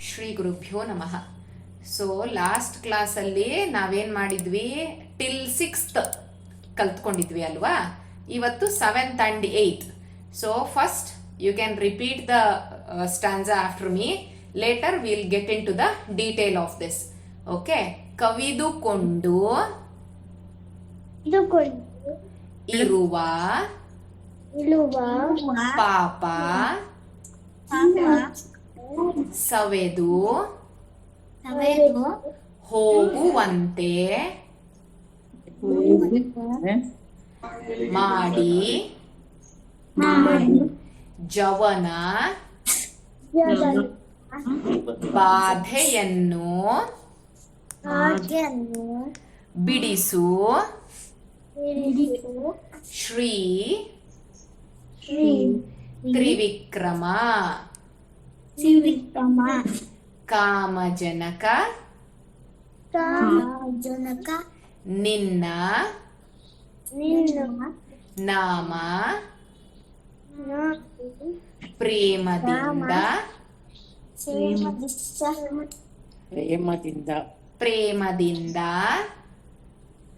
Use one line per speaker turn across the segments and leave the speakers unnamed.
ಶ್ರೀ ಗುರುಭ್ಯೋ ನಮಃ so last ಕ್ಲಾಸಲ್ಲಿ ನಾವೇನ್ ಮಾಡಿದ್ವಿ? ಟಿಲ್ ಸಿಕ್ಸ್ತ್ ಕಲ್ತ್ಕೊಂಡಿದ್ವಿ ಅಲ್ವಾ? ಇವತ್ತು seventh and eighth so first you can repeat the stanza after me later will get into the detail of this okay ಕವಿದುಕೊಂಡು ಇರುವ ಪಾಪ. ಸವೆದು
ಸವೆದು
ಹೋಗುವಂತೆ ಮಾಡಿ
ಮಾಡಿ
ಜವನ ಬಾಧೆಯನ್ನು
ಹಾಗೆಯನ್ನು
ಬಿಡಿಸು ಶ್ರೀ ತ್ರಿವಿಕ್ರಮ.
ತ್ರಿವಿಕ್ರಮ
ಕಾಮಜನಕ
ಜನಕ
ನಿನ್ನ
ನಿನ್ನ
ನಾಮ
ನಾಟಿ
ಪ್ರೇಮದಿಂದ
ಸೇವದಿಸ
ಪ್ರೇಮದಿಂದ
ಪ್ರೇಮದಿಂದ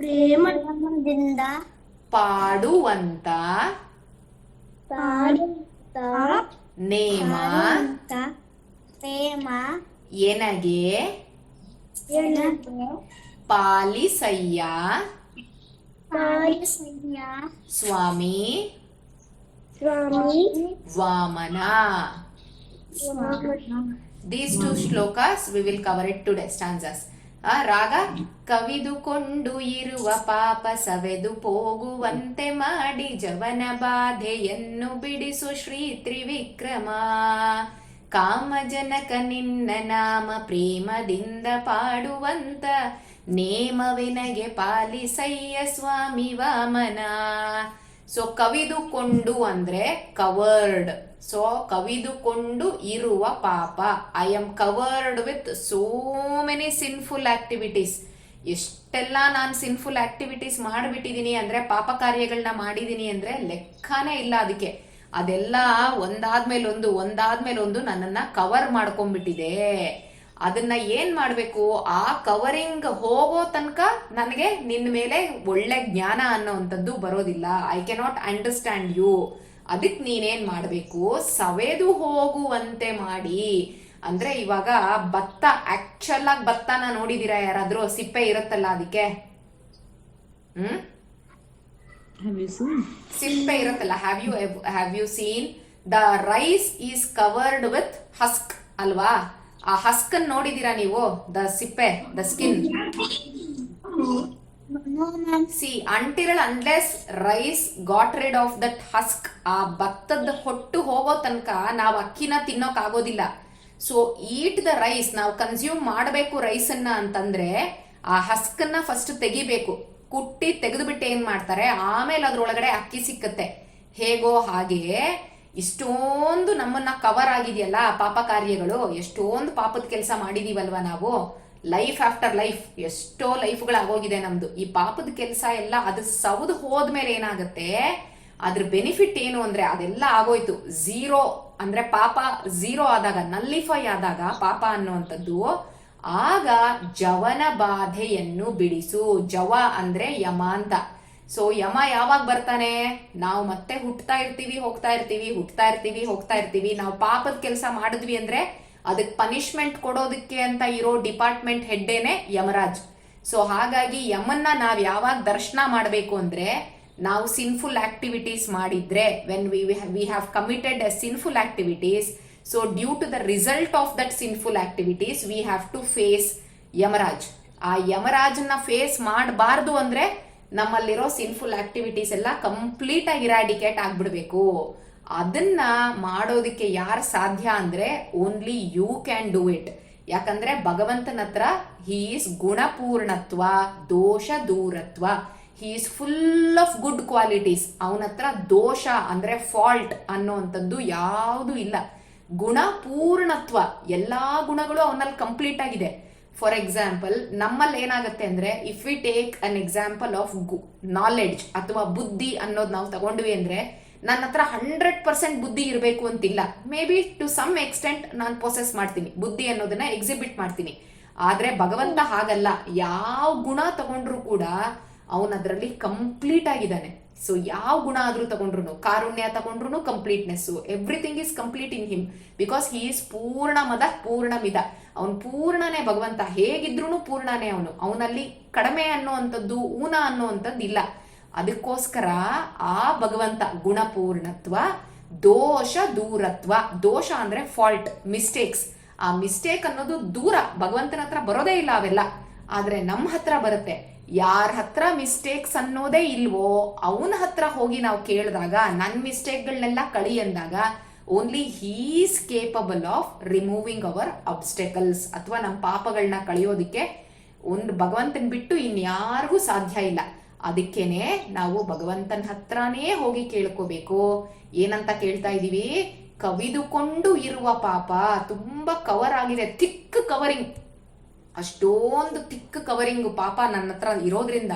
ಪ್ರೇಮದಿಂದ
ಪಾಡುವಂತ
ಪಾಡುತ್ತ
ನೇಮ
ಪಾಡುವಂತ ಪ್ರೇಮ
ಎನಗೆ
ಎನಗೆ
ಪಾಲಿಸಯ್ಯ.
ಪಾಲಿಸಯ್ಯ.
ಸ್ವಾಮಿ
ಸ್ವಾಮಿ.
Vamana. These two shlokas we will cover it today stanzas ಆ ರಾಗ ಕವಿದುಕೊಂಡು ಇರುವ ಪಾಪ ಸವೆದು ಹೋಗುವಂತೆ ಮಾಡಿ ಜವನ ಬಾಧೆಯನ್ನು ಬಿಡಿಸು ಶ್ರೀ ತ್ರಿವಿಕ್ರಮ. ಕಾಮಜನಕ ನಿನ್ನ ನಾಮ ಪ್ರೇಮದಿಂದ ಪಾಡುವಂತ ನೇಮವಿನಗೆ ಪಾಲಿಸಯ್ಯ ಸ್ವಾಮಿ ವಾಮನ. ಸೊ ಕವಿದುಕೊಂಡು ಅಂದ್ರೆ ಕವರ್ಡ್ ಸೊ ಕವಿದುಕೊಂಡು ಇರುವ ಪಾಪ. I am covered with so many sinful activities ಎಷ್ಟೆಲ್ಲ ನಾನು ಸಿನ್ಫುಲ್ ಆಕ್ಟಿವಿಟೀಸ್ ಮಾಡಿಬಿಟ್ಟಿದ್ದೀನಿ ಅಂದ್ರೆ, ಪಾಪ ಕಾರ್ಯಗಳನ್ನ ಮಾಡಿದ್ದೀನಿ ಅಂದ್ರೆ ಲೆಕ್ಕನೇ ಇಲ್ಲ ಅದಕ್ಕೆ. ಅದೆಲ್ಲ ಒಂದಾದ್ಮೇಲೊಂದು ಒಂದಾದ್ಮೇಲೊಂದು ನನ್ನನ್ನು ಕವರ್ ಮಾಡ್ಕೊಂಡ್ಬಿಟ್ಟಿದೆ. ಅದನ್ನ ಏನ್ ಮಾಡ್ಬೇಕು? ಆ ಕವರಿಂಗ್ ಹೋಗೋ ತನಕ ನನಗೆ ನಿನ್ನ ಮೇಲೆ ಒಳ್ಳೆ ಜ್ಞಾನ ಅನ್ನೋವಂಥದ್ದು ಬರೋದಿಲ್ಲ. ಐ ಕೆನಾಟ್ ಅಂಡರ್ಸ್ಟ್ಯಾಂಡ್ ಯು ಅದಕ್ಕೆ ನೀನೇನ್ ಮಾಡಬೇಕು? ಸವೆದು ಹೋಗುವಂತೆ ಮಾಡಿ. ಅಂದ್ರೆ ಇವಾಗ ಭತ್ತ ಆಕ್ಚುಲ್ ಆಗಿ ಭತ್ತನ ನೋಡಿದೀರಾ ಯಾರಾದ್ರೂ? ಸಿಪ್ಪೆ ಇರುತ್ತಲ್ಲ ಅದಕ್ಕೆ? ಹ್ಮ್? ಸಿಪ್ಪೆ ಇರುತ್ತಲ್ಲ. Have you have you seen the rice is covered with husk ಅಲ್ವಾ? ಆ ಹಸ್ಕನ್ ನೋಡಿದೀರಾ ನೀವು? ದ ಸಿಪ್ಪೆ, ದ ಸ್ಕಿನ್. ಸಿ, ಅಂಟಿರಲ್ unless rice got rid of that husk ಆ ಭತ್ತದ ಹೊಟ್ಟು ಹೋಗೋ ತನಕ ನಾವು ಅಕ್ಕಿನ ತಿನ್ನೋಕ್ ಆಗೋದಿಲ್ಲ. ಸೊ ಈಟ್ ದ ರೈಸ್ ನಾವು ಕನ್ಸ್ಯೂಮ್ ಮಾಡಬೇಕು ರೈಸ್ ಅನ್ನ ಅಂತಂದ್ರೆ ಆ ಹಸ್ಕನ್ನ ಫಸ್ಟ್ ತೆಗಿಬೇಕು. ಕುಟ್ಟಿ ತೆಗೆದುಬಿಟ್ಟು ಏನ್ ಮಾಡ್ತಾರೆ? ಆಮೇಲೆ ಅದ್ರೊಳಗಡೆ ಅಕ್ಕಿ ಸಿಕ್ಕತ್ತೆ. ಹೇಗೋ ಹಾಗೆ ಇಷ್ಟೊಂದು ನಮ್ಮನ್ನ ಕವರ್ ಆಗಿದೆಯಲ್ಲ ಪಾಪ ಕಾರ್ಯಗಳು ಎಷ್ಟೊಂದು ಪಾಪದ ಕೆಲಸ ಮಾಡಿದೀವಲ್ವಾ ನಾವು? ಲೈಫ್ ಆಫ್ಟರ್ ಲೈಫ್ ಎಷ್ಟೋ ಲೈಫ್ಗಳಾಗೋಗಿದೆ ನಮ್ದು. ಈ ಪಾಪದ ಕೆಲಸ ಎಲ್ಲ ಅದ್ರ ಸೌದು ಹೋದ್ಮೇಲೆ ಏನಾಗುತ್ತೆ? ಅದ್ರ ಬೆನಿಫಿಟ್ ಏನು ಅಂದ್ರೆ ಅದೆಲ್ಲ ಆಗೋಯ್ತು. ಝೀರೋ ಅಂದ್ರೆ ಪಾಪ ಝೀರೋ ಆದಾಗ ನಲ್ಲಿಫೈ ಆದಾಗ ಪಾಪ ಅನ್ನುವಂಥದ್ದು. ಆಗ ಜವನ ಬಾಧೆಯನ್ನು ಬಿಡಿಸು. ಜವ ಅಂದ್ರೆ ಯಮ ಅಂತ. ಸೊ ಯಮ ಯಾವಾಗ ಬರ್ತಾನೆ? ನಾವು ಮತ್ತೆ ಹುಟ್ಟತಾ ಇರ್ತೀವಿ, ಹೋಗ್ತಾ ಇರ್ತೀವಿ ಹುಟ್ಟತಾ ಇರ್ತೀವಿ, ಹೋಗ್ತಾ ಇರ್ತೀವಿ. ನಾವು ಪಾಪದ ಕೆಲಸ ಮಾಡಿದ್ವಿ ಅಂದ್ರೆ ಅದಕ್ಕೆ ಪನಿಷ್ಮೆಂಟ್ ಕೊಡೋದಕ್ಕೆ ಅಂತ ಇರೋ ಡಿಪಾರ್ಟ್ಮೆಂಟ್ ಹೆಡ್ಡೇನೆ ಯಮರಾಜ್. ಸೊ ಹಾಗಾಗಿ ಯಮನ್ನ ನಾವು ಯಾವಾಗ ದರ್ಶನ ಮಾಡಬೇಕು ಅಂದ್ರೆ ನಾವು ಸಿನ್ಫುಲ್ ಆಕ್ಟಿವಿಟೀಸ್ ಮಾಡಿದ್ರೆ when we we have committed a sinful activities so due to the result of that sinful activities we have to face Yamaraj. ಆ ಯಮರಾಜನ್ನ ಫೇಸ್ ಮಾಡಬಾರ್ದು ಅಂದ್ರೆ ನಮ್ಮಲ್ಲಿರೋ ಸಿನ್ಫುಲ್ ಆಕ್ಟಿವಿಟೀಸ್ ಎಲ್ಲ ಕಂಪ್ಲೀಟ್ ಆಗಿ ಇರಾಡಿಕೇಟ್ ಆಗ್ಬಿಡ್ಬೇಕು. ಅದನ್ನ ಮಾಡೋದಕ್ಕೆ ಯಾರು ಸಾಧ್ಯ ಅಂದ್ರೆ only you can do it ಯಾಕಂದ್ರೆ ಭಗವಂತನ ಹತ್ರ ಈಸ್ ಗುಣಪೂರ್ಣತ್ವ, ದೋಷ ದೂರತ್ವ. Is full of good qualities ಅವನ ಹತ್ರ ದೋಷ ಅಂದ್ರೆ ಫಾಲ್ಟ್ ಅನ್ನೋಂಥದ್ದು ಯಾವುದು ಇಲ್ಲ. ಗುಣಪೂರ್ಣತ್ವ, ಎಲ್ಲಾ ಗುಣಗಳು ಅವನಲ್ಲಿ ಕಂಪ್ಲೀಟ್ ಆಗಿದೆ. ಫಾರ್ ಎಕ್ಸಾಂಪಲ್ ನಮ್ಮಲ್ಲಿ ಏನಾಗುತ್ತೆ ಅಂದ್ರೆ if we take an example of knowledge ಅಥವಾ ಬುದ್ಧಿ ಅನ್ನೋದು ನಾವು ತಗೊಂಡ್ವಿ ಅಂದ್ರೆ, ನನ್ನ ಹತ್ರ ಹಂಡ್ರೆಡ್ ಪರ್ಸೆಂಟ್ ಬುದ್ಧಿ ಇರಬೇಕು ಅಂತಿಲ್ಲ. May be to some extent ನಾನು ಪ್ರೊಸೆಸ್ ಮಾಡ್ತೀನಿ. ಬುದ್ಧಿ ಅನ್ನೋದನ್ನ ಎಕ್ಸಿಬಿಟ್ ಮಾಡ್ತೀನಿ. ಆದ್ರೆ ಭಗವಂತ ಹಾಗಲ್ಲ. ಯಾವ ಗುಣ ತಗೊಂಡ್ರು ಕೂಡ ಅವನದ್ರಲ್ಲಿ ಕಂಪ್ಲೀಟ್ ಆಗಿದ್ದಾನೆ. ಸೊ ಯಾವ ಗುಣ ಆದ್ರೂ ತಗೊಂಡ್ರು ಕಾರುಣ್ಯ ತಗೊಂಡ್ರು completeness everything is complete in him because he is ಪೂರ್ಣಮದ ಪೂರ್ಣಮಿದ ಅವನು ಪೂರ್ಣನೇ ಭಗವಂತ. ಹೇಗಿದ್ರು ಪೂರ್ಣನೇ ಅವನು. ಅವನಲ್ಲಿ ಕಡಿಮೆ ಅನ್ನುವಂಥದ್ದು, ಊನ ಅನ್ನುವಂಥದ್ದು ಇಲ್ಲ ಅದಕ್ಕೋಸ್ಕರ ಆ ಭಗವಂತ ಗುಣಪೂರ್ಣತ್ವ, ದೋಷ ದೂರತ್ವ. ದೋಷ ಅಂದ್ರೆ ಫಾಲ್ಟ್ ಮಿಸ್ಟೇಕ್ಸ್ ಆ ಮಿಸ್ಟೇಕ್ ಅನ್ನೋದು ದೂರ. ಭಗವಂತನ ಹತ್ರ ಬರೋದೇ ಇಲ್ಲ ಅವೆಲ್ಲ. ಆದ್ರೆ ನಮ್ಮ ಹತ್ರ ಬರುತ್ತೆ. ಯಾರ ಹತ್ರ ಮಿಸ್ಟೇಕ್ಸ್ ಅನ್ನೋದೇ ಇಲ್ವೋ, ಅವನ ಹತ್ರ ಹೋಗಿ ನಾವು ಕೇಳಿದಾಗ ನನ್ನ ಮಿಸ್ಟೇಕ್ಗಳನ್ನೆಲ್ಲ ಕಳಿ ಅಂದಾಗ only he's capable of removing our obstacles ಅಥವಾ ನಮ್ಮ ಪಾಪಗಳನ್ನ ಕಳಿಯೋದಕ್ಕೆ ಒಂದು ಭಗವಂತನ್ ಬಿಟ್ಟು ಇನ್ಯಾರಿಗೂ ಸಾಧ್ಯ ಇಲ್ಲ. ಅದಕ್ಕೇನೆ ನಾವು ಭಗವಂತನ ಹತ್ರನೇ ಹೋಗಿ ಕೇಳ್ಕೋಬೇಕು. ಏನಂತ ಕೇಳ್ತಾ ಇದೀವಿ? ಕವಿದುಕೊಂಡು ಇರುವ ಪಾಪ ತುಂಬಾ ಕವರ್ ಆಗಿದೆ ಥಿಕ್ ಕವರಿಂಗ್ ಅಷ್ಟೊಂದು ತಿಕ್ಕ ಕವರಿಂಗ್ ಪಾಪ ನನ್ನ ಹತ್ರ ಇರೋದ್ರಿಂದ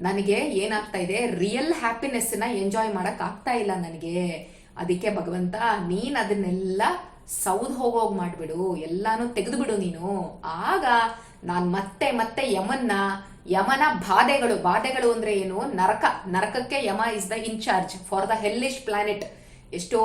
ನನಗೆ ಏನಾಗ್ತಾ ಇದೆ? ರಿಯಲ್ ಹ್ಯಾಪಿನೆಸ್ನ ಎಂಜಾಯ್ ಮಾಡಕ್ ಆಗ್ತಾ ಇಲ್ಲ ನನಗೆ. ಅದಕ್ಕೆ ಭಗವಂತ, ನೀನ್ ಅದನ್ನೆಲ್ಲ ಸೌದ್ ಹೋಗೋಗ್ ಮಾಡ್ಬಿಡು. ಎಲ್ಲಾನು ತೆಗೆದು ಬಿಡು ನೀನು. ಆಗ ನಾನ್ ಮತ್ತೆ ಮತ್ತೆ ಯಮನ್ನ, ಯಮನ ಬಾಧೆಗಳು ಬಾಧೆಗಳು ಅಂದ್ರೆ ಏನು? ನರಕ. ನರಕಕ್ಕೆ Yama is the in-charge for the hellish planet ಎಷ್ಟೋ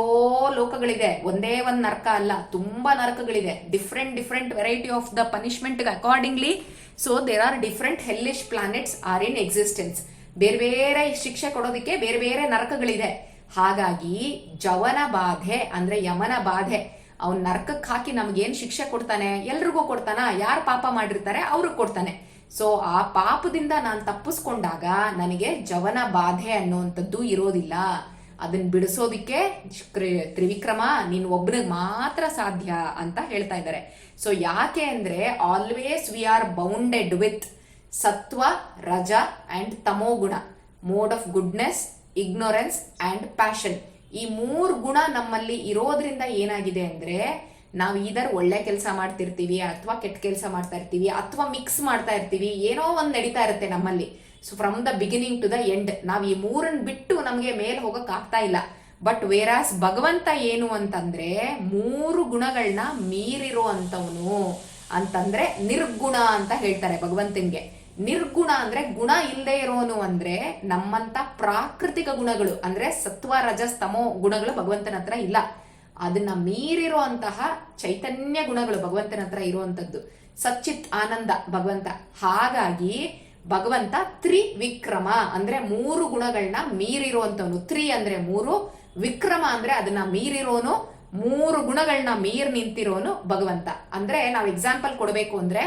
ಲೋಕಗಳಿದೆ. ಒಂದೇ ಒಂದು ನರಕ ಅಲ್ಲ, ತುಂಬಾ ನರಕಗಳಿದೆ. Different different variety of the punishment accordingly so there are different hellish planets are in existence ಬೇರೆ ಬೇರೆ ಶಿಕ್ಷೆ ಕೊಡೋದಕ್ಕೆ ಬೇರೆ ಬೇರೆ ನರಕಗಳಿದೆ. ಹಾಗಾಗಿ, ಜವನ ಬಾಧೆ ಅಂದ್ರೆ ಯಮನ ಬಾಧೆ, ಅವ್ನ ನರ್ಕಕ್ಕೆ ಹಾಕಿ ನಮ್ಗೇನ್ ಶಿಕ್ಷೆ ಕೊಡ್ತಾನೆ? ಎಲ್ರಿಗೂ ಕೊಡ್ತಾನ? ಯಾರು ಪಾಪ ಮಾಡಿರ್ತಾರೆ ಅವ್ರಿಗೆ ಕೊಡ್ತಾನೆ. ಸೊ ಆ ಪಾಪದಿಂದ ನಾನು ತಪ್ಪಿಸ್ಕೊಂಡಾಗ ನನಗೆ ಜವನ ಬಾಧೆ ಅನ್ನುವಂಥದ್ದು ಇರೋದಿಲ್ಲ. ಅದನ್ನ ಬಿಡಿಸೋದಿಕ್ಕೆ ತ್ರಿವಿಕ್ರಮ ನೀನ್ ಒಬ್ಬನಿಗೆ ಮಾತ್ರ ಸಾಧ್ಯ ಅಂತ ಹೇಳ್ತಾ ಇದ್ದಾರೆ. ಸೊ ಯಾಕೆ ಅಂದ್ರೆ always we are bounded with ಸತ್ವ, ರಜ and ತಮೋಗುಣ mode of goodness ignorance and passion ಈ ಮೂರು ಗುಣ ನಮ್ಮಲ್ಲಿ ಇರೋದ್ರಿಂದ ಏನಾಗಿದೆ ಅಂದ್ರೆ ನಾವು ಇದರ್ ಒಳ್ಳೆ ಕೆಲಸ ಮಾಡ್ತಿರ್ತೀವಿ ಅಥವಾ ಕೆಟ್ಟ ಕೆಲಸ ಮಾಡ್ತಾ ಇರ್ತೀವಿ ಅಥವಾ ಮಿಕ್ಸ್ ಮಾಡ್ತಾ ಇರ್ತೀವಿ, ಏನೋ ಒಂದ್ ನಡೀತಾ ಇರುತ್ತೆ ನಮ್ಮಲ್ಲಿ. So from the beginning to the end ನಾವು ಈ ಮೂರನ್ ಬಿಟ್ಟು ನಮಗೆ ಮೇಲೆ ಹೋಗಕ್ ಆಗ್ತಾ ಇಲ್ಲ. ಬಟ್ ವೇರಾಸ್ ಭಗವಂತ ಏನು ಅಂತಂದ್ರೆ, ಮೂರು ಗುಣಗಳನ್ನ ಮೀರಿರೋ ಅಂತವನು ಅಂತಂದ್ರೆ ನಿರ್ಗುಣ ಅಂತ ಹೇಳ್ತಾರೆ ಭಗವಂತನ್ಗೆ. ನಿರ್ಗುಣ ಅಂದ್ರೆ ಗುಣ ಇಲ್ಲದೆ ಇರೋನು ಅಂದ್ರೆ ನಮ್ಮಂತ ಪ್ರಾಕೃತಿಕ ಗುಣಗಳು, ಅಂದ್ರೆ ಸತ್ವ ರಜಸ್ತಮೋ ಗುಣಗಳು ಭಗವಂತನ ಹತ್ರ ಇಲ್ಲ. ಅದನ್ನ ಮೀರಿರುವಂತಹ ಚೈತನ್ಯ ಗುಣಗಳು ಭಗವಂತನ ಹತ್ರ ಇರುವಂತದ್ದು ಸಚ್ಚಿತ್ ಆನಂದ ಭಗವಂತ. ಹಾಗಾಗಿ ಭಗವಂತ ತ್ರಿವಿಕ್ರಮ ಅಂದ್ರೆ ಮೂರು ಗುಣಗಳನ್ನ ಮೀರಿರುವಂತವನು ತ್ರಿ ಅಂದ್ರೆ ಮೂರು, ವಿಕ್ರಮ ಅಂದ್ರೆ ಅದನ್ನ ಮೀರಿರೋನು, ಮೂರು ಗುಣಗಳನ್ನ ಮೀರ್ ನಿಂತಿರೋನು ಭಗವಂತ. ಅಂದ್ರೆ ನಾವು ಎಕ್ಸಾಂಪಲ್ ಕೊಡಬೇಕು ಅಂದ್ರೆ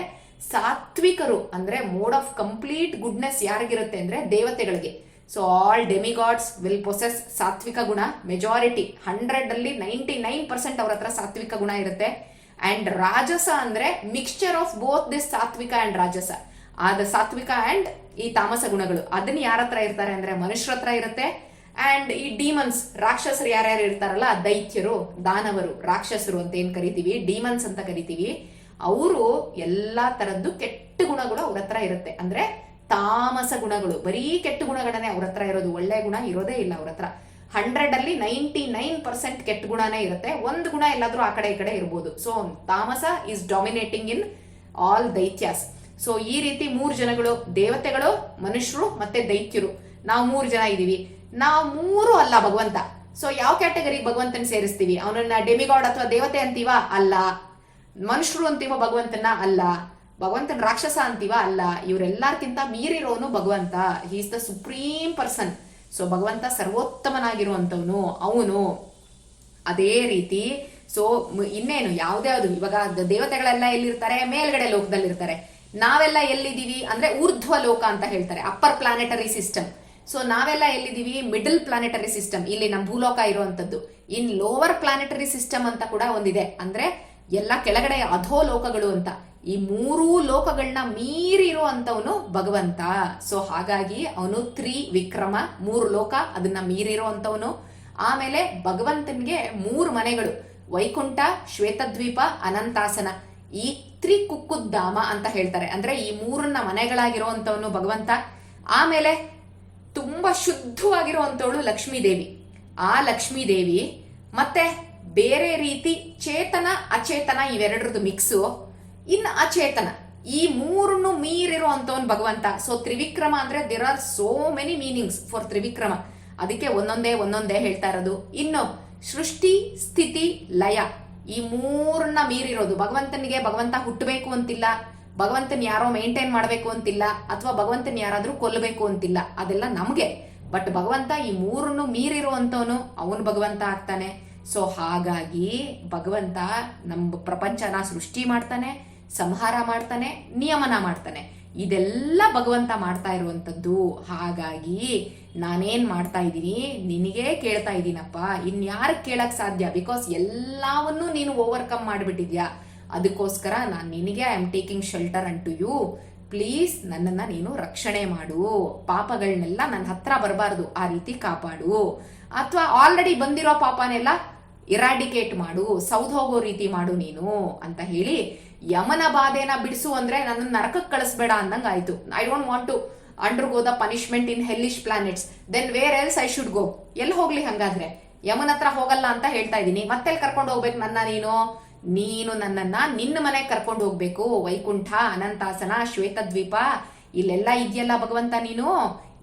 ಸಾತ್ವಿಕರು ಅಂದ್ರೆ ಮೋಡ್ ಆಫ್ ಕಂಪ್ಲೀಟ್ ಗುಡ್ನೆಸ್ ಯಾರಿಗಿರುತ್ತೆ ಅಂದ್ರೆ ದೇವತೆಗಳಿಗೆ. So all demigods will possess ಸಾತ್ವಿಕ ಗುಣ ಮೆಜಾರಿಟಿ ಹಂಡ್ರೆಡ್ ಅಲ್ಲಿ ನೈಂಟಿ ನೈನ್ ಪರ್ಸೆಂಟ್ ಅವ್ರ ಹತ್ರ ಸಾತ್ವಿಕ ಗುಣ ಇರುತ್ತೆ. ಅಂಡ್ ರಾಜಸ ಅಂದ್ರೆ ಮಿಕ್ಸ್ಚರ್ ಆಫ್ ಬೋತ್ ದಿಸ್ ಸಾತ್ವಿಕ ಅಂಡ್ ರಾಜಸ. ಆದ ಸಾತ್ವಿಕ ಅಂಡ್ ಈ ತಾಮಸ ಗುಣಗಳು. ಅದನ್ನ ಯಾರ ಹತ್ರ ಇರ್ತಾರೆ ಅಂದ್ರೆ ಮನುಷ್ಯರ ಹತ್ರ ಇರುತ್ತೆ. ಅಂಡ್ ಈ ಡೀಮನ್ಸ್ ರಾಕ್ಷಸರು ಯಾರ್ಯಾರು ಇರ್ತಾರಲ್ಲ, ದೈತ್ಯರು, ದಾನವರು, ರಾಕ್ಷಸರು ಅಂತ ಏನ್ ಕರಿತೀವಿ? ಡೀಮನ್ಸ್ ಅಂತ ಕರಿತೀವಿ. ಅವರು ಎಲ್ಲಾ ತರದ್ದು ಕೆಟ್ಟ ಗುಣಗಳು ಅವ್ರ ಹತ್ರ ಇರುತ್ತೆ. ಅಂದ್ರೆ ತಾಮಸ ಗುಣಗಳು. ಬರೀ ಕೆಟ್ಟ ಗುಣಗಳನ್ನೇ ಅವ್ರ ಹತ್ರ ಇರೋದು. ಒಳ್ಳೆ ಗುಣ ಇರೋದೇ ಇಲ್ಲ ಅವ್ರ ಹತ್ರ. ಹಂಡ್ರೆಡ್ ಅಲ್ಲಿ ನೈಂಟಿ ನೈನ್ ಪರ್ಸೆಂಟ್ ಕೆಟ್ಟ ಗುಣನೇ ಇರುತ್ತೆ. ಒಂದು ಗುಣ ಎಲ್ಲಾದ್ರೂ ಆ ಕಡೆ ಈ ಕಡೆ ಇರ್ಬೋದು. ಸೊ ತಾಮಸ ಇಸ್ ಡಾಮಿನೇಟಿಂಗ್ ಇನ್ ಆಲ್ ದೈತ್ಯಾಸ್ ಸೊ ಈ ರೀತಿ ಮೂರು ಜನಗಳು, ದೇವತೆಗಳು, ಮನುಷ್ಯರು ಮತ್ತೆ ದೈತ್ಯರು. ನಾವು ಮೂರು ಜನ ಇದ್ದೀವಿ. ನಾವು ಮೂರು ಅಲ್ಲ ಭಗವಂತ. ಸೊ ಯಾವ ಕ್ಯಾಟಗರಿ ಭಗವಂತನ ಸೇರಿಸ್ತೀವಿ? ಅವನನ್ನ ಡೆಮಿಗಾಡ್ ಅಥವಾ ದೇವತೆ ಅಂತೀವ? ಅಲ್ಲ. ಮನುಷ್ಯರು ಅಂತೀವ? ಭಗವಂತನ ಅಲ್ಲ. ಭಗವಂತನ ರಾಕ್ಷಸ ಅಂತೀವ? ಅಲ್ಲ. ಇವರೆಲ್ಲರ್ಕಿಂತ ಮೀರಿರೋನು ಭಗವಂತ. Is the supreme person so ಭಗವಂತ ಸರ್ವೋತ್ತಮನಾಗಿರುವಂತವನು ಅವನು. ಅದೇ ರೀತಿ ಸೊ ಇನ್ನೇನು? ಯಾವ್ದ್ಯಾವ್ದು ಇವಾಗ ದೇವತೆಗಳೆಲ್ಲ ಎಲ್ಲಿರ್ತಾರೆ? ಮೇಲ್ಗಡೆ ಲೋಕದಲ್ಲಿರ್ತಾರೆ. ನಾವೆಲ್ಲ ಎಲ್ಲಿದ್ದೀವಿ ಅಂದ್ರೆ ಊರ್ಧ್ವ ಲೋಕ ಅಂತ ಹೇಳ್ತಾರೆ ಅಪ್ಪರ್ ಪ್ಲಾನೆಟರಿ ಸಿಸ್ಟಮ್ ಸೊ ನಾವೆಲ್ಲ ಎಲ್ಲಿದ್ದೀವಿ? ಮಿಡಲ್ ಪ್ಲಾನೆಟರಿ ಸಿಸ್ಟಮ್ ಇಲ್ಲಿ ನಮ್ಮ ಭೂಲೋಕ ಇರುವಂತದ್ದು ಇನ್ ಲೋವರ್ ಪ್ಲಾನೆಟರಿ ಸಿಸ್ಟಮ್ ಅಂತ ಕೂಡ ಒಂದಿದೆ. ಅಂದ್ರೆ ಎಲ್ಲ ಕೆಳಗಡೆ ಅಧೋ ಲೋಕಗಳು ಅಂತ. ಈ ಮೂರೂ ಲೋಕಗಳನ್ನ ಮೀರಿರುವಂತವನು ಭಗವಂತ. ಸೊ ಹಾಗಾಗಿ ಅವನು ತ್ರಿ ವಿಕ್ರಮ ಮೂರು ಲೋಕ, ಅದನ್ನ ಮೀರಿರುವಂತವನು ಆಮೇಲೆ ಭಗವಂತನ್ಗೆ ಮೂರು ಮನೆಗಳು. ವೈಕುಂಠ, ಶ್ವೇತದ್ವೀಪ, ಅನಂತಾಸನ. ಈ ತ್ರಿಕುಕ್ಕುದ್ದಾಮ ಅಂತ ಹೇಳ್ತಾರೆ. ಅಂದ್ರೆ ಈ ಮೂರನ್ನ ಮನೆಗಳಾಗಿರುವಂತವನು ಭಗವಂತ, ಆಮೇಲೆ ತುಂಬಾ ಶುದ್ಧವಾಗಿರುವಂತವಳು ಲಕ್ಷ್ಮೀ ದೇವಿ ಆ ಲಕ್ಷ್ಮೀ ದೇವಿ ಮತ್ತೆ ಬೇರೆ ರೀತಿ ಚೇತನ, ಅಚೇತನ ಇವೆರಡರದ್ದು ಮಿಕ್ಸು ಇನ್ ಅಚೇತನ, ಈ ಮೂರನ್ನು ಮೀರಿರೋ ಅಂತವನ್ ಭಗವಂತ. ಸೊ ತ್ರಿವಿಕ್ರಮ ಅಂದ್ರೆ there are so many meanings for Trivikrama. ಅದಕ್ಕೆ ಒಂದೊಂದೇ ಒಂದೊಂದೇ ಹೇಳ್ತಾ ಇರೋದು. ಇನ್ನು ಸೃಷ್ಟಿ, ಸ್ಥಿತಿ, ಲಯ. ಈ ಮೂರನ್ನ ಮೀರಿರೋದು. ಭಗವಂತನಿಗೆ ಭಗವಂತ ಹುಟ್ಟಬೇಕು ಅಂತಿಲ್ಲ. ಭಗವಂತನ್ ಯಾರೋ ಮೇಂಟೈನ್ ಮಾಡಬೇಕು ಅಂತಿಲ್ಲ. ಅಥವಾ ಭಗವಂತನ್ ಯಾರಾದ್ರೂ ಕೊಲ್ಲಬೇಕು ಅಂತಿಲ್ಲ. ಅದೆಲ್ಲ ನಮಗೆ. ಬಟ್ ಭಗವಂತ ಈ ಮೂರನ್ನು ಮೀರಿರುವಂತವನು ಅವನು ಭಗವಂತ ಆಗ್ತಾನೆ. ಸೊ ಹಾಗಾಗಿ ಭಗವಂತ ನಮ್ಮ ಪ್ರಪಂಚನ ಸೃಷ್ಟಿ ಮಾಡ್ತಾನೆ, ಸಂಹಾರ ಮಾಡ್ತಾನೆ, ನಿಯಮನ ಮಾಡ್ತಾನೆ. ಇದೆಲ್ಲ ಭಗವಂತ ಮಾಡ್ತಾ ಇರುವಂಥದ್ದು. ಹಾಗಾಗಿ ನಾನೇನ್ ಮಾಡ್ತಾ ಇದ್ದೀನಿ, ನಿನಗೆ ಕೇಳ್ತಾ ಇದ್ದೀನಪ್ಪ. ಇನ್ಯಾರು ಕೇಳಕ್ ಸಾಧ್ಯ? ಬಿಕಾಸ್ ಎಲ್ಲವನ್ನೂ ನೀನು ಓವರ್ಕಮ್ ಮಾಡಿಬಿಟ್ಟಿದ್ಯಾ? ಅದಕ್ಕೋಸ್ಕರ ನಾನು ನಿನಗೆ I am taking shelter and to you please ನನ್ನನ್ನು ನೀನು ರಕ್ಷಣೆ ಮಾಡು. ಪಾಪಗಳನ್ನೆಲ್ಲ ನನ್ನ ಹತ್ರ ಬರಬಾರ್ದು. ಆ ರೀತಿ ಕಾಪಾಡು. ಅಥವಾ ಆಲ್ರೆಡಿ ಬಂದಿರೋ ಪಾಪನೆಲ್ಲ ಇರಾಡಿಕೇಟ್ ಮಾಡು. ಸೌದ್ ಹೋಗೋ ರೀತಿ ಮಾಡು ನೀನು ಅಂತ ಹೇಳಿ ಯಮನ ಬಾಧೆನ ಬಿಡಿಸು ಅಂದ್ರೆ ನನ್ನ ನರಕಕ್ಕೆ ಕಳಿಸ್ಬೇಡ ಅಂದಂಗೆ I don't want to undergo the punishment in hellish planets then where else I should go ಎಲ್ಲಿ ಹೋಗ್ಲಿ ಹಂಗಾದ್ರೆ? ಯಮನ ಹತ್ರ ಹೋಗಲ್ಲ ಅಂತ ಹೇಳ್ತಾ ಇದ್ದೀನಿ. ಮತ್ತೆಲ್ಲಿ ಕರ್ಕೊಂಡು ಹೋಗ್ಬೇಕು ನನ್ನ ನೀನು? ನೀನು ನನ್ನನ್ನ ನಿನ್ನ ಮನೆಗೆ ಕರ್ಕೊಂಡು ಹೋಗ್ಬೇಕು. ವೈಕುಂಠ, ಅನಂತಾಸನ, ಶ್ವೇತದ್ವೀಪ, ಇಲ್ಲೆಲ್ಲ ಇದೆಯಲ್ಲ ಭಗವಂತ ನೀನು?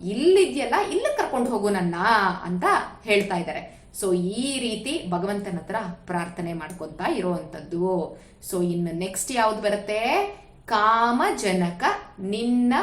ಇಲ್ಲಿದ್ಯಲ್ಲ ಇಲ್ಲಿ ಕರ್ಕೊಂಡು ಹೋಗು ನನ್ನ ಅಂತ ಹೇಳ್ತಾ ಇದ್ದಾರೆ. ಸೊ ಈ ರೀತಿ ಭಗವಂತನ ಹತ್ರ ಪ್ರಾರ್ಥನೆ ಮಾಡ್ಕೊತಾ ಇರುವಂತದ್ದು ಸೊ ಇನ್ನು ನೆಕ್ಸ್ಟ್ ಯಾವ್ದು ಬರುತ್ತೆ? ಕಾಮಜನಕ ನಿನ್ನ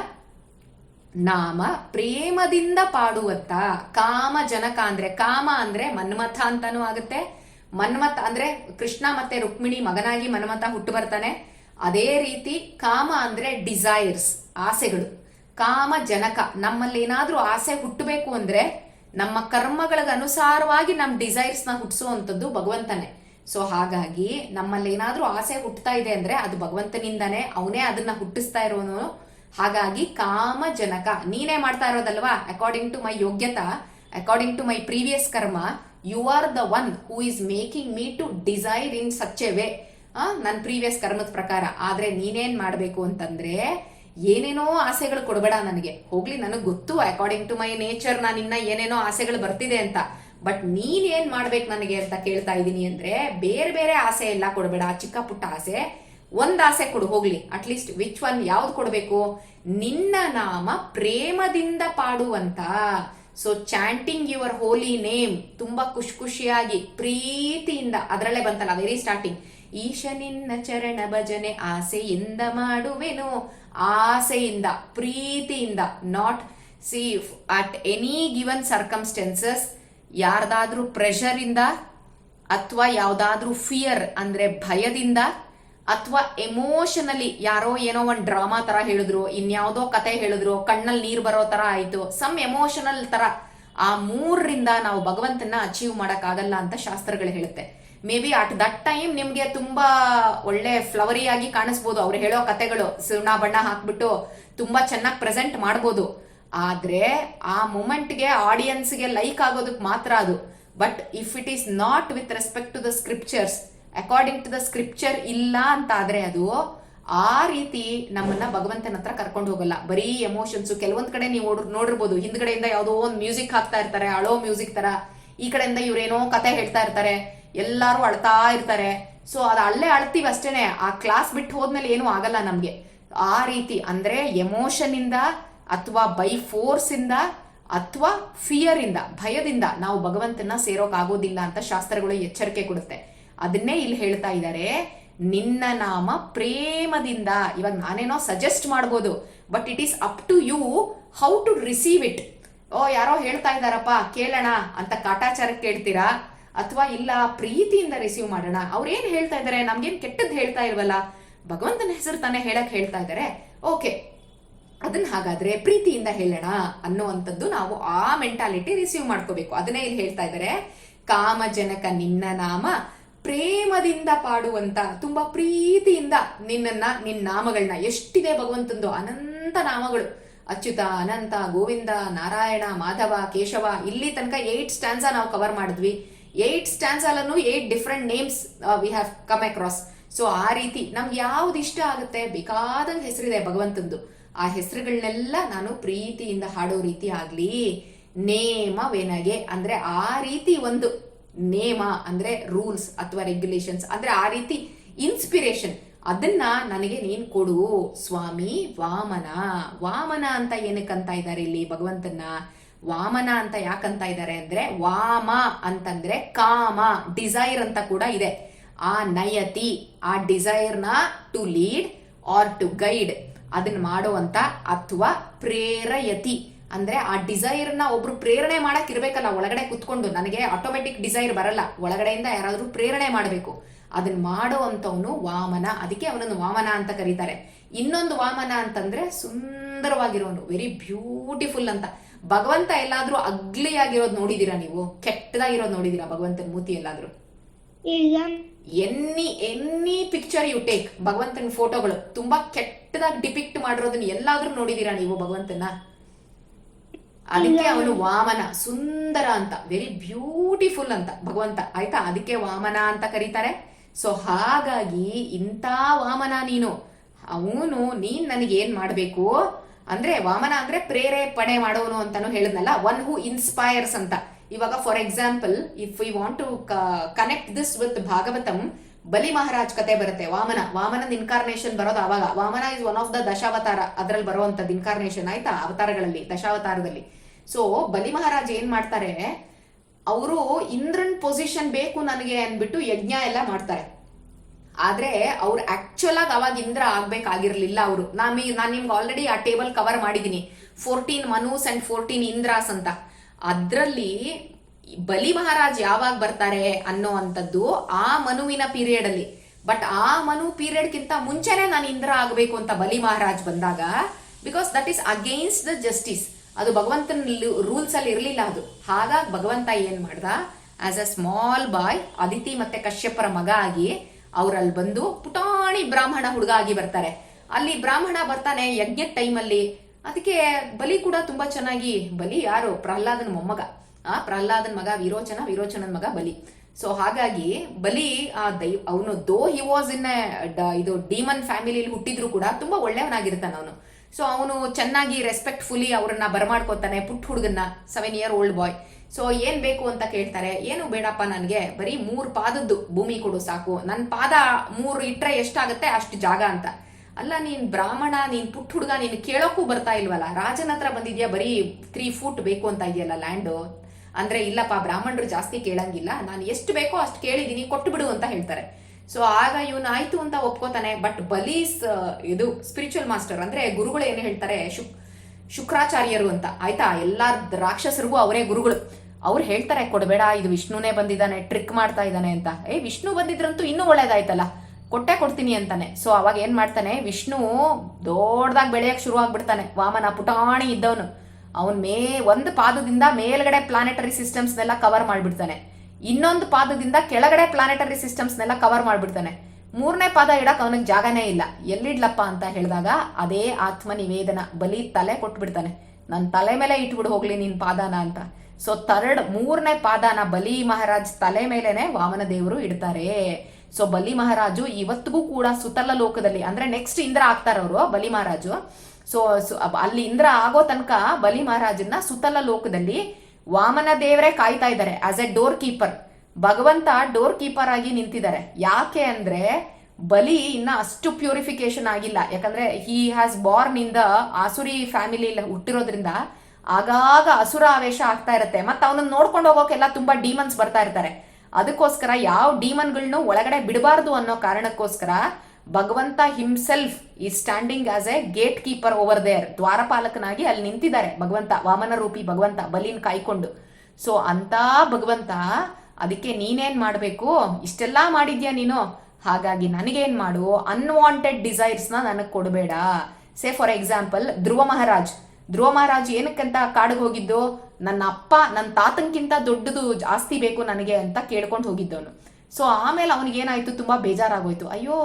ನಾಮ ಪ್ರೇಮದಿಂದ ಪಾಡುವತ್ತ. ಕಾಮ ಜನಕ ಅಂದ್ರೆ ಕಾಮ ಅಂದ್ರೆ ಮನ್ಮಥ ಅಂತಾನೂ ಆಗುತ್ತೆ. ಮನ್ಮಥ ಅಂದ್ರೆ ಕೃಷ್ಣ ಮತ್ತೆ ರುಕ್ಮಿಣಿ ಮಗನಾಗಿ ಮನ್ಮಥ ಹುಟ್ಟು ಬರ್ತಾನೆ. ಅದೇ ರೀತಿ ಕಾಮ ಅಂದ್ರೆ ಡಿಸೈರ್ಸ್ ಆಸೆಗಳು. ಕಾಮ ಜನಕ, ನಮ್ಮಲ್ಲಿ ಏನಾದ್ರೂ ಆಸೆ ಹುಟ್ಟಬೇಕು ಅಂದ್ರೆ ನಮ್ಮ ಕರ್ಮಗಳಿಗೆ ಅನುಸಾರವಾಗಿ ನಮ್ಮ ಡಿಸೈರ್ಸ್ನ ಹುಟ್ಟಿಸುವಂಥದ್ದು ಭಗವಂತನೇ. ಸೊ ಹಾಗಾಗಿ ನಮ್ಮಲ್ಲಿ ಏನಾದ್ರೂ ಆಸೆ ಹುಟ್ಟತಾ ಇದೆ ಅಂದ್ರೆ ಅದು ಭಗವಂತನಿಂದಾನೇ, ಅವನೇ ಅದನ್ನ ಹುಟ್ಟಿಸ್ತಾ ಇರೋನು. ಹಾಗಾಗಿ ಕಾಮ ಜನಕ ನೀನೇ ಮಾಡ್ತಾ ಇರೋದಲ್ವಾ? According to my ಯೋಗ್ಯತಾ according to my previous karma you are the one who is making me to desire in such a way ನನ್ನ ಪ್ರೀವಿಯಸ್ ಕರ್ಮದ ಪ್ರಕಾರ. ಆದ್ರೆ ನೀನೇನ್ ಮಾಡಬೇಕು ಅಂತಂದ್ರೆ, ಏನೇನೋ ಆಸೆಗಳು ಕೊಡಬೇಡ ನನಗೆ. ಹೋಗ್ಲಿ, ನನಗೆ ಗೊತ್ತು. ಅಕಾರ್ಡಿಂಗ್ ಟು ಮೈ ನೇಚರ್ ನಾನು ಇನ್ನ ಏನೇನೋ ಆಸೆಗಳು ಬರ್ತಿದೆ ಅಂತ. ಬಟ್ ನೀನ್ ಏನ್ ಮಾಡ್ಬೇಕು ನನಗೆ ಅಂತ ಕೇಳ್ತಾ ಇದ್ದೀನಿ ಅಂದ್ರೆ, ಬೇರೆ ಬೇರೆ ಆಸೆ ಎಲ್ಲ ಕೊಡಬೇಡ. ಚಿಕ್ಕ ಪುಟ್ಟ ಆಸೆ. ಒಂದ್ ಆಸೆ ಕೊಡು, ಹೋಗ್ಲಿ. ಅಟ್ಲೀಸ್ಟ್ ವಿಚ್ ಒನ್ ಯಾವ್ದು ಕೊಡಬೇಕು? ನಿನ್ನ ನಾಮ ಪ್ರೇಮದಿಂದ ಪಾಡುವಂತ. So chanting your holy name ತುಂಬಾ ಖುಷಿ ಖುಷಿಯಾಗಿ ಪ್ರೀತಿಯಿಂದ. ಅದರಲ್ಲೇ ಬಂತಲ್ಲ ವೆರಿ ಸ್ಟಾರ್ಟಿಂಗ್ ಈಶ ನಿನ್ನ ಚರಣ ಭಜನೆ ಆಸೆಯಿಂದ ಮಾಡುವೆನು. ಆಸೆಯಿಂದ, ಪ್ರೀತಿಯಿಂದ. Not see at any given circumstances ಯಾರ್ದಾದ್ರೂ pressure ಇಂದ, ಅಥವಾ ಯಾವ್ದಾದ್ರೂ ಫಿಯರ್ ಅಂದ್ರೆ ಭಯದಿಂದ ಅಥವಾ ಎಮೋಷನಲಿ ಯಾರೋ ಏನೋ ಒಂದು ಡ್ರಾಮಾ ತರ ಹೇಳಿದ್ರು, ಇನ್ಯಾವುದೋ ಕತೆ ಹೇಳಿದ್ರು ಕಣ್ಣಲ್ಲಿ ನೀರು ಬರೋ ತರ ಆಯ್ತು ಸಮ್ ಎಮೋಷನಲ್ ತರ. ಆ ಮೂರರಿಂದ ನಾವು ಭಗವಂತನ ಅಚೀವ್ ಆಗಲ್ಲ ಅಂತ ಶಾಸ್ತ್ರಗಳು ಹೇಳುತ್ತೆ. Maybe at that time ನಿಮ್ಗೆ ತುಂಬಾ ಒಳ್ಳೆ ಫ್ಲವರಿ ಆಗಿ ಕಾಣಿಸ್ಬೋದು ಅವ್ರು ಹೇಳೋ ಕತೆಗಳು, ಸುಣ್ಣ ಬಣ್ಣ ಹಾಕ್ಬಿಟ್ಟು ತುಂಬಾ ಚೆನ್ನಾಗಿ ಪ್ರೆಸೆಂಟ್ ಮಾಡ್ಬೋದು. ಆದ್ರೆ ಆ ಮೂಮೆಂಟ್ಗೆ ಆಡಿಯನ್ಸ್ಗೆ ಲೈಕ್ ಆಗೋದಕ್ಕೆ ಮಾತ್ರ ಅದು. But if it is not with respect to the scriptures according to the scripture ಇಲ್ಲ ಅಂತ ಆದ್ರೆ ಅದು ಆ ರೀತಿ ನಮ್ಮನ್ನ ಭಗವಂತನ ಹತ್ರ ಕರ್ಕೊಂಡು ಹೋಗಲ್ಲ. ಬರೀ ಎಮೋಷನ್ಸ್ ಕೆಲವೊಂದ್ ಕಡೆ ನೀವು ನೋಡಿರ್ಬೋದು. ಹಿಂದ್ಗಡೆಯಿಂದ ಯಾವುದೋ ಒಂದು ಮ್ಯೂಸಿಕ್ ಹಾಕ್ತಾ ಇರ್ತಾರೆ ಅಳೋ ಮ್ಯೂಸಿಕ್ ತರ. ಈ ಕಡೆಯಿಂದ ಇವ್ರೇನೋ ಕತೆ ಹೇಳ್ತಾ ಇರ್ತಾರೆ, ಎಲ್ಲಾರು ಅಳ್ತಾ ಇರ್ತಾರೆ. ಸೊ ಅದು ಅಲ್ಲೇ ಅಳ್ತೀವಿ ಅಷ್ಟೇನೆ. ಆ ಕ್ಲಾಸ್ ಬಿಟ್ಟು ಹೋದ್ಮೇಲೆ ಏನೂ ಆಗಲ್ಲ ನಮ್ಗೆ. ಆ ರೀತಿ ಅಂದ್ರೆ ಎಮೋಷನ್ ಇಂದ ಅಥವಾ ಬೈ ಫೋರ್ಸ್ ಇಂದ ಅಥವಾ ಫಿಯರ್ ಇಂದ, ಭಯದಿಂದ ನಾವು ಭಗವಂತನ ಸೇರೋಕ್ ಆಗೋದಿಲ್ಲ ಅಂತ ಶಾಸ್ತ್ರಗಳು ಎಚ್ಚರಿಕೆ ಕೊಡುತ್ತೆ. ಅದನ್ನೇ ಇಲ್ಲಿ ಹೇಳ್ತಾ ಇದ್ದಾರೆ ನಿನ್ನ ನಾಮ ಪ್ರೇಮದಿಂದ. ಇವಾಗ ನಾನೇನೋ ಸಜೆಸ್ಟ್ ಮಾಡ್ಬೋದು but it is up to you how to receive it ಓ, ಯಾರೋ ಹೇಳ್ತಾ ಇದ್ದಾರಪ್ಪ ಕೇಳೋಣ ಅಂತ ಕಾಟಾಚಾರಕ್ಕೆ ಕೇಳ್ತೀರಾ? ಅಥವಾ ಇಲ್ಲ ಪ್ರೀತಿಯಿಂದ ರಿಸೀವ್ ಮಾಡೋಣ? ಅವ್ರು ಏನ್ ಹೇಳ್ತಾ ಇದಾರೆ? ನಮ್ಗೇನ್ ಕೆಟ್ಟದ್ದು ಹೇಳ್ತಾ ಇಲ್ವಲ್ಲ? ಭಗವಂತನ ಹೆಸರು ತಾನೇ ಹೇಳಕ್ ಹೇಳ್ತಾ ಇದಾರೆ. ಓಕೆ ಅದನ್ನ ಹಾಗಾದ್ರೆ ಪ್ರೀತಿಯಿಂದ ಹೇಳೋಣ ಅನ್ನುವಂಥದ್ದು ನಾವು ಆ ಮೆಂಟಾಲಿಟಿ ರಿಸೀವ್ ಮಾಡ್ಕೋಬೇಕು. ಅದನ್ನೇ ಇಲ್ಲಿ ಹೇಳ್ತಾ ಇದ್ದಾರೆ ಕಾಮಜನಕ ನಿನ್ನ ನಾಮ ಪ್ರೇಮದಿಂದ ಪಾಡುವಂತ, ತುಂಬಾ ಪ್ರೀತಿಯಿಂದ ನಿನ್ನನ್ನ ನಿನ್ನ ನಾಮಗಳನ್ನ ಎಷ್ಟಿದೆ ಭಗವಂತಂದು ಅನಂತ ನಾಮಗಳು. ಅಚ್ಯುತ, ಅನಂತ, ಗೋವಿಂದ, ನಾರಾಯಣ, ಮಾಧವ, ಕೇಶವ, ಇಲ್ಲಿ ತನಕ ಏಟ್ ಸ್ಟ್ಯಾನ್ಸ ನಾವು ಕವರ್ ಮಾಡಿದ್ವಿ. ಏಟ್ ಸ್ಟ್ಯಾನ್ಸ್ ಅಲ್ಲೂ eight different names we have come across so ಆ ರೀತಿ ನಮ್ಗೆ ಯಾವ್ದು ಇಷ್ಟ ಆಗುತ್ತೆ, ಬೇಕಾದಂಗೆ ಹೆಸರಿದೆ ಭಗವಂತಂದು. ಆ ಹೆಸರುಗಳನ್ನೆಲ್ಲ ನಾನು ಪ್ರೀತಿಯಿಂದ ಹಾಡೋ ರೀತಿ ಆಗ್ಲಿ. ನೇಮವೆನಗೆ ಅಂದ್ರೆ ಆ ರೀತಿ ಒಂದು ನೇಮ ಅಂದ್ರೆ ರೂಲ್ಸ್ ಅಥವಾ ರೆಗ್ಯುಲೇಷನ್ಸ್ ಅಂದ್ರೆ ಆ ರೀತಿ ಇನ್ಸ್ಪಿರೇಷನ್. ಅದನ್ನ ನನಗೆ ನೀನ್ ಕೊಡು. ಸ್ವಾಮಿ, ವಾಮನ. ವಾಮನ ಅಂತ ಏನಕ್ಕಂತ ಇದ್ದಾರೆ ಇಲ್ಲಿ ಭಗವಂತನ ವಾಮನ ಅಂತ ಯಾಕಂತ ಇದ್ದಾರೆ ಅಂದ್ರೆ ವಾಮ ಅಂತಂದ್ರೆ ಕಾಮ ಡಿಸೈರ್ ಅಂತ ಕೂಡ ಇದೆ. ಆ ನಯತಿ, ಆ ಡಿಸೈರ್ನ to lead or to guide ಅದನ್ನ ಮಾಡುವಂತ ಅಥವಾ ಪ್ರೇರಯತಿ. ಅಂದ್ರೆ ಆ ಡಿಸೈರ್ನ ಒಬ್ರು ಪ್ರೇರಣೆ ಮಾಡಕ್ ಇರ್ಬೇಕಲ್ಲ ಒಳಗಡೆ ಕುತ್ಕೊಂಡು. ನನಗೆ ಆಟೋಮೆಟಿಕ್ ಡಿಸೈರ್ ಬರಲ್ಲ. ಒಳಗಡೆಯಿಂದ ಯಾರಾದ್ರೂ ಪ್ರೇರಣೆ ಮಾಡಬೇಕು. ಅದನ್ನ ಮಾಡೋ ಅಂತವನು ವಾಮನ. ಅದಕ್ಕೆ ಅವನನ್ನು ವಾಮನ ಅಂತ ಕರೀತಾರೆ. ಇನ್ನೊಂದು ವಾಮನ ಅಂತಂದ್ರೆ ಸುಂದರವಾಗಿರೋನು. ವೆರಿ ಬ್ಯೂಟಿಫುಲ್ ಅಂತ. ಭಗವಂತ ಎಲ್ಲಾದ್ರೂ ಅಗ್ಲಿ ಆಗಿರೋದು ನೋಡಿದೀರಾ ನೀವು? ಕೆಟ್ಟದಾಗಿರೋದು ನೋಡಿದೀರಾ ಭಗವಂತನ ಮೂತಿ ಎಲ್ಲಾದ್ರೂ? Any any picture you take ಭಗವಂತನ ಫೋಟೋಗಳು ತುಂಬಾ ಕೆಟ್ಟದಾಗಿ ಡಿಪಿಕ್ಟ್ ಮಾಡಿರೋದನ್ನ ಎಲ್ಲಾದ್ರೂ ನೋಡಿದೀರಾ ನೀವು ಭಗವಂತನ? ಅದಕ್ಕೆ ಅವನು ವಾಮನ ಸುಂದರ ಅಂತ ವೆರಿ ಬ್ಯೂಟಿಫುಲ್ ಅಂತ ಭಗವಂತ ಆಯ್ತಾ? ಅದಕ್ಕೆ ವಾಮನ ಅಂತ ಕರೀತಾರೆ. ಸೊ ಹಾಗಾಗಿ ಇಂಥ ವಾಮನ ನೀನು. ಅವನು ನೀನ್ ನನಗೆ ಏನ್ ಮಾಡ್ಬೇಕು? ಅಂದ್ರೆ ವಾಮನ ಅಂದ್ರೆ ಪ್ರೇರೇಪಣೆ ಮಾಡೋನು ಅಂತಾನು ಹೇಳಿದ್ನಲ್ಲ ಒನ್ ಹೂ ಇನ್ಸ್ಪೈರ್ಸ್ ಅಂತ. ಇವಾಗ for example if we want to connect this with Bhagavatam Bali Maharaj ಕತೆ ಬರುತ್ತೆ. ವಾಮನ ವಾಮನದ ಇನ್ಕಾರ್ನೇಷನ್ ಬರೋದು ಅವಾಗ Vamana is one of the Dashavatara. ಅದ್ರಲ್ಲಿ ಬರುವಂತದ್ದು ಇನ್ಕಾರ್ನೇಷನ್ ಆಯ್ತಾ? ಅವತಾರಗಳಲ್ಲಿ, ದಶಾವತಾರದಲ್ಲಿ. ಸೊ ಬಲಿ ಮಹಾರಾಜ್ ಏನ್ ಮಾಡ್ತಾರೆ? ಅವರು ಇಂದ್ರನ್ ಪೊಸಿಷನ್ ಬೇಕು ನನಗೆ ಅಂದ್ಬಿಟ್ಟು ಯಜ್ಞ ಎಲ್ಲ ಮಾಡ್ತಾರೆ. ಆದ್ರೆ ಅವ್ರು ಆಕ್ಚುಲ್ ಆಗಿ ಅವಾಗ ಇಂದ್ರ ಆಗ್ಬೇಕಾಗಿರ್ಲಿಲ್ಲ ಅವರು. ನಾನು ನಾನು ನಿಮ್ಗೆ ಆಲ್ರೆಡಿ ಆ ಟೇಬಲ್ ಕವರ್ ಮಾಡಿದೀನಿ. Fourteen Manus and fourteen Indras ಅಂತ. ಅದ್ರಲ್ಲಿ ಬಲಿ ಮಹಾರಾಜ್ ಯಾವಾಗ ಬರ್ತಾರೆ ಅನ್ನೋ ಅಂಥದ್ದು ಆ ಮನುವಿನ ಪೀರಿಯಡ್ ಅಲ್ಲಿ. ಬಟ್ ಆ ಮನು ಪೀರಿಯಡ್ ಕಿಂತ ಮುಂಚೆನೆ ನಾನು ಇಂದ್ರ ಆಗಬೇಕು ಅಂತ ಬಲಿ ಮಹಾರಾಜ್ ಬಂದಾಗ because that is against the justice ಅದು ಭಗವಂತನ ರೂಲ್ಸ್ ಅಲ್ಲಿ ಇರಲಿಲ್ಲ ಅದು. ಹಾಗಾಗಿ ಭಗವಂತ ಏನ್ ಮಾಡ್ದ? As a small boy Aditi ಮತ್ತೆ ಕಶ್ಯಪರ ಮಗ ಆಗಿ ಅವರಲ್ಲಿ ಬಂದು ಪುಟಾಣಿ ಬ್ರಾಹ್ಮಣ ಹುಡುಗ ಆಗಿ ಬರ್ತಾರೆ. ಅಲ್ಲಿ ಬ್ರಾಹ್ಮಣ ಬರ್ತಾನೆ ಯಜ್ಞದ ಟೈಮಲ್ಲಿ ಅದಕ್ಕೆ ಬಲಿ ಕೂಡ ತುಂಬಾ ಚೆನ್ನಾಗಿ, ಬಲಿ ಯಾರು? ಪ್ರಹ್ಲಾದನ ಮೊಮ್ಮಗ. ಆ, ಪ್ರಹ್ಲಾದನ್ ಮಗ ವಿರೋಚನ, ವಿರೋಚನನ ಮಗ ಬಲಿ. ಸೊ ಹಾಗಾಗಿ ಬಲಿ, ಆ ದೈ ಅವನು ದೋ ಹಿ ವಾಸ್ ಇನ್ ಇದು ಡೀಮನ್ ಫ್ಯಾಮಿಲಿಯಲ್ಲಿ ಹುಟ್ಟಿದ್ರು ಕೂಡ ತುಂಬಾ ಒಳ್ಳೆಯವನಾಗಿರ್ತಾನೆ ಅವನು. ಸೊ ಅವನು ಚೆನ್ನಾಗಿ ರೆಸ್ಪೆಕ್ಟ್ಫುಲಿ ಅವ್ರನ್ನ ಬರಮಾಡ್ಕೋತಾನೆ, ಪುಟ್ಟ ಹುಡುಗನ್ನ seven year old boy so ಏನ್ ಬೇಕು ಅಂತ ಕೇಳ್ತಾರೆ, ಏನು ಬೇಡಪ್ಪ ನನಗೆ, ಬರೀ ಮೂರು ಪಾದದ್ದು ಭೂಮಿ ಕೊಡು ಸಾಕು. ನನ್ನ ಪಾದ ಮೂರು ಇಟ್ರೆ ಎಷ್ಟಾಗುತ್ತೆ ಅಷ್ಟು ಜಾಗ ಅಂತ. ಅಲ್ಲ, ನೀನ್ ಬ್ರಾಹ್ಮಣ, ನೀನ್ ಪುಟ್ಟ ಹುಡುಗ, ನೀನ್ ಕೇಳೋಕ್ಕೂ ಬರ್ತಾ ಇಲ್ವಲ್ಲ? ರಾಜನ ಹತ್ರ ಬಂದಿದ್ಯಾ? ಬರೀ ತ್ರೀ ಫೂಟ್ ಬೇಕು ಅಂತ ಇದೆಯಲ್ಲ ಲ್ಯಾಂಡ್ ಅಂದ್ರೆ ಇಲ್ಲಪ್ಪ, ಬ್ರಾಹ್ಮಣರು ಜಾಸ್ತಿ ಕೇಳಂಗಿಲ್ಲ. ನಾನು ಎಷ್ಟು ಬೇಕೋ ಅಷ್ಟು ಕೇಳಿದೀನಿ ಕೊಟ್ಟು ಬಿಡು ಅಂತ ಹೇಳ್ತಾರೆ. ಸೊ ಆಗ ಇವನು ಆಯ್ತು ಅಂತ ಒಪ್ಕೋತಾನೆ. ಬಟ್ ಬಲೀಸ್ ಇದು ಸ್ಪಿರಿಚುವಲ್ ಮಾಸ್ಟರ್ ಅಂದ್ರೆ ಗುರುಗಳು ಏನು ಹೇಳ್ತಾರೆ, ಶುಕ್, ಶುಕ್ರಾಚಾರ್ಯರು ಅಂತ. ಆಯ್ತಾ? ಎಲ್ಲ ರಾಕ್ಷಸರಿಗೂ ಅವರೇ ಗುರುಗಳು. ಅವ್ರು ಹೇಳ್ತಾರೆ, ಕೊಡಬೇಡ, ಇದು ವಿಷ್ಣುನೇ ಬಂದಿದ್ದಾನೆ ಟ್ರಿಕ್ ಮಾಡ್ತಾ ಇದ್ದಾನೆ ಅಂತ. ಏ, ವಿಷ್ಣು ಬಂದಿದ್ರಂತೂ ಇನ್ನೂ ಒಳ್ಳೇದಾಯ್ತಲ್ಲ. ಕೊಟ್ಟೆ ಕೊಡ್ತೀನಿ ಅಂತಾನೆ. ಸೊ ಅವಾಗ ಏನ್ ಮಾಡ್ತಾನೆ, ವಿಷ್ಣು ದೊಡ್ಡದಾಗಿ ಬೆಳೆಯಕ್ ಶುರು ಆಗ್ಬಿಡ್ತಾನೆ ವಾಮನ ಪುಟಾಣಿ ಇದ್ದವನು. ಅವನ್ ಮೇ, ಒಂದು ಪಾದದಿಂದ ಮೇಲ್ಗಡೆ ಪ್ಲಾನೆಟರಿ ಸಿಸ್ಟಮ್ಸ್ನೆಲ್ಲ ಕವರ್ ಮಾಡಿಬಿಡ್ತಾನೆ. ಇನ್ನೊಂದು ಪಾದದಿಂದ ಕೆಳಗಡೆ ಪ್ಲಾನೆಟರಿ ಸಿಸ್ಟಮ್ಸ್ನೆಲ್ಲ ಕವರ್ ಮಾಡಿಬಿಡ್ತಾನೆ. ಮೂರನೇ ಪಾದ ಇಡಕ್ ಅವನಿಗೆ ಜಾಗನೇ ಇಲ್ಲ. ಎಲ್ಲಿಡ್ಲಪ್ಪ ಅಂತ ಹೇಳಿದಾಗ ಅದೇ ಆತ್ಮ ನಿವೇದನ ಬಲಿ ತಲೆ ಕೊಟ್ಬಿಡ್ತಾನೆ. ನನ್ನ ತಲೆ ಮೇಲೆ ಇಟ್ಬಿಡು ಹೋಗ್ಲಿ ನಿನ್ ಪಾದಾನ ಅಂತ. ಸೊ ತರ್ಡ್ ಮೂರನೇ ಪಾದಾನ ಬಲಿ ಮಹಾರಾಜ್ ತಲೆ ಮೇಲೇನೆ ವಾಮನ ದೇವರು ಇಡ್ತಾರೆ. ಸೊ ಬಲಿ ಮಹಾರಾಜು ಇವತ್ತಿಗೂ ಕೂಡ ಸುತಲ ಲೋಕದಲ್ಲಿ, ಅಂದ್ರೆ ನೆಕ್ಸ್ಟ್ ಇಂದ್ರ ಆಗ್ತಾರವರು ಬಲಿ ಮಹಾರಾಜು. ಸೊ ಅಲ್ಲಿ ಇಂದ್ರ ಆಗೋ ತನಕ ಬಲಿ ಮಹಾರಾಜನ್ನ ಸುತಲ ಲೋಕದಲ್ಲಿ ವಾಮನ ದೇವರೇ ಕಾಯ್ತಾ ಇದ್ದಾರೆ ಆಸ್ ಎ ಡೋರ್ ಕೀಪರ್ ಭಗವಂತ ಡೋರ್ ಕೀಪರ್ ಆಗಿ ನಿಂತಿದ್ದಾರೆ. ಯಾಕೆ ಅಂದ್ರೆ ಬಲಿ ಇನ್ನ ಅಷ್ಟು ಪ್ಯೂರಿಫಿಕೇಶನ್ ಆಗಿಲ್ಲ. ಯಾಕಂದ್ರೆ he has born in the ಆಸುರಿ family ಹುಟ್ಟಿರೋದ್ರಿಂದ ಆಗಾಗ ಅಸುರ ಆವೇಶ ಆಗ್ತಾ ಇರುತ್ತೆ. ಮತ್ತೆ ಅವನನ್ನ ನೋಡ್ಕೊಂಡು ಹೋಗೋಕೆಲ್ಲ ತುಂಬಾ ಡೀಮನ್ಸ್ ಬರ್ತಾ ಇರ್ತಾರೆ. ಅದಕ್ಕೋಸ್ಕರ ಯಾವ ಡೀಮನ್ಗಳನ್ನೂ ಒಳಗಡೆ ಬಿಡಬಾರ್ದು ಅನ್ನೋ ಕಾರಣಕ್ಕೋಸ್ಕರ ಭಗವಂತ himself is standing as a gatekeeper over there ದ್ವಾರಪಾಲಕನಾಗಿ ಅಲ್ಲಿ ನಿಂತಿದ್ದಾರೆ. ಭಗವಂತ ವಾಮನ ರೂಪಿ ಭಗವಂತ, ಬಲಿನ್ ಕಾಯ್ಕೊಂಡು. ಸೊ ಅಂತ ಭಗವಂತ, ಅದಕ್ಕೆ ನೀನೇನ್ ಮಾಡ್ಬೇಕು? ಇಷ್ಟೆಲ್ಲಾ ಮಾಡಿದ್ಯಾ ನೀನು? ಹಾಗಾಗಿ ನನಗೇನ್ ಮಾಡು? ಅನ್ವಾಂಟೆಡ್ ಡಿಸೈರ್ಸ್ನ ನನಗೆ ಕೊಡಬೇಡ. Say for example Dhruva Maharaj. Dhruva Maharaj ಏನಕ್ಕಂತ ಕಾಡಿಗೆ ಹೋಗಿದ್ದು? ನನ್ನ ಅಪ್ಪ ನನ್ನ ತಾತನ್ಕಿಂತ ದೊಡ್ಡದು ಜಾಸ್ತಿ ಬೇಕು ನನಗೆ ಅಂತ ಕೇಳ್ಕೊಂಡು ಹೋಗಿದ್ದವನು. ಸೊ ಆಮೇಲೆ ಅವನಿಗೆ ಏನಾಯ್ತು? ತುಂಬಾ ಬೇಜಾರಾಗೋಯ್ತು. ಅಯ್ಯೋ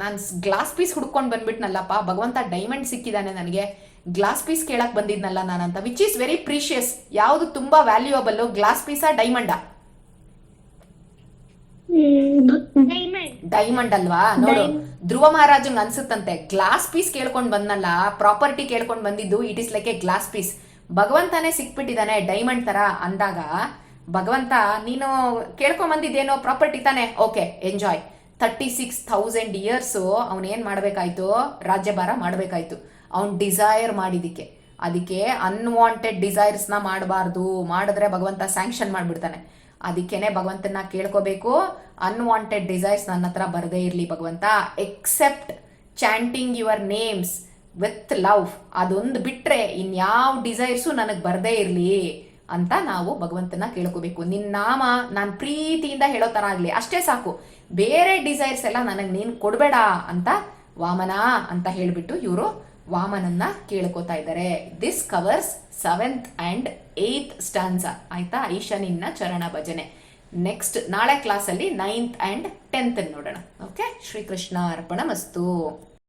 ನಾನು ಗ್ಲಾಸ್ ಪೀಸ್ ಹುಡ್ಕೊಂಡು ಬಂದ್ಬಿಟ್ನಲ್ಲಪ್ಪ ಭಗವಂತ ಡೈಮಂಡ್ ಸಿಕ್ಕಿದಾನೆ ನನಗೆ. ಗ್ಲಾಸ್ ಪೀಸ್ ಕೇಳಕ್ ಬಂದಿದ್ನಲ್ಲ ನಾನಂತ ವಿಚ್ ಈಸ್ ವೆರಿ ಪ್ರೀಶಿಯಸ್ ಯಾವುದು ತುಂಬಾ ವ್ಯಾಲ್ಯೂಯಬಲ್ ಗ್ಲಾಸ್ ಪೀಸಾ ಡೈಮಂಡಾ
ಡೈಮಂಡ್
ಡೈಮಂಡ್ ಅಲ್ವಾ? ನೋಡು ಧ್ರುವ ಮಹಾರಾಜಂಗ್ ಅನ್ಸುತ್ತಂತೆ. ಗ್ಲಾಸ್ ಪೀಸ್ ಕೇಳ್ಕೊಂಡ್ ಬಂದ್ನಲ್ಲ ಪ್ರಾಪರ್ಟಿ ಕೇಳ್ಕೊಂಡ್ ಬಂದಿದ್ದು it is like a glass piece ಭಗವಂತನೇ ಸಿಕ್ಬಿಟ್ಟಿದ್ದಾನೆ ಡೈಮಂಡ್ ತರ ಅಂದಾಗ ಭಗವಂತ, ನೀನು ಕೇಳ್ಕೊಂಬಂದಿದ್ದೇನೋ ಪ್ರಾಪರ್ಟಿ ತಾನೆ? Okay enjoy thirty six thousand years ಅವನೇನು ಮಾಡಬೇಕಾಯ್ತು? ರಾಜ್ಯಭಾರ ಮಾಡಬೇಕಾಯ್ತು. ಅವ್ನು ಡಿಸೈರ್ ಮಾಡಿದ್ದಕ್ಕೆ ಅದಕ್ಕೆ ಅನ್ವಾಂಟೆಡ್ ಡಿಸೈರ್ಸ್ನ ಮಾಡಬಾರ್ದು. ಮಾಡಿದ್ರೆ ಭಗವಂತ ಸ್ಯಾಂಕ್ಷನ್ ಮಾಡಿಬಿಡ್ತಾನೆ. ಅದಕ್ಕೇನೆ ಭಗವಂತನ ಕೇಳ್ಕೋಬೇಕು. ಅನ್ವಾಂಟೆಡ್ ಡಿಸೈರ್ಸ್ ನನ್ನ ಹತ್ರ ಬರದೇ ಇರಲಿ ಭಗವಂತ. Except chanting your names with love ಅದೊಂದು ಬಿಟ್ಟರೆ ಇನ್ಯಾವ ಡಿಸೈರ್ಸು ನನಗೆ ಬರದೇ ಇರಲಿ? ಅಂತ ನಾವು ಭಗವಂತನ ಕೇಳ್ಕೋಬೇಕು. ನಿನ್ನ ನಾಮ ನಾನು ಪ್ರೀತಿಯಿಂದ ಹೇಳೋ ಥರ ಆಗಲಿ, ಅಷ್ಟೇ ಸಾಕು. ಬೇರೆ ಡಿಸೈರ್ಸ್ ಎಲ್ಲ ನನಗೆ ನೀನು ಕೊಡಬೇಡ ಅಂತ ವಾಮನ ಅಂತ ಹೇಳಿಬಿಟ್ಟು ಇವರು ವಾಮನನ್ನ ಕೇಳ್ಕೊತಾ ಇದ್ದಾರೆ. This covers seventh and eighth stanza ಆಯ್ತಾ? ಈಶಾನಿನ ಚರಣ ಭಜನೆ. ನೆಕ್ಸ್ಟ್ ನಾಳೆ ಕ್ಲಾಸಲ್ಲಿ ನೈನ್ತ್ ಅಂಡ್ ಟೆಂತ್ ನೋಡೋಣ. ಓಕೆ ಶ್ರೀಕೃಷ್ಣ ಅರ್ಪಣ ಮಸ್ತು.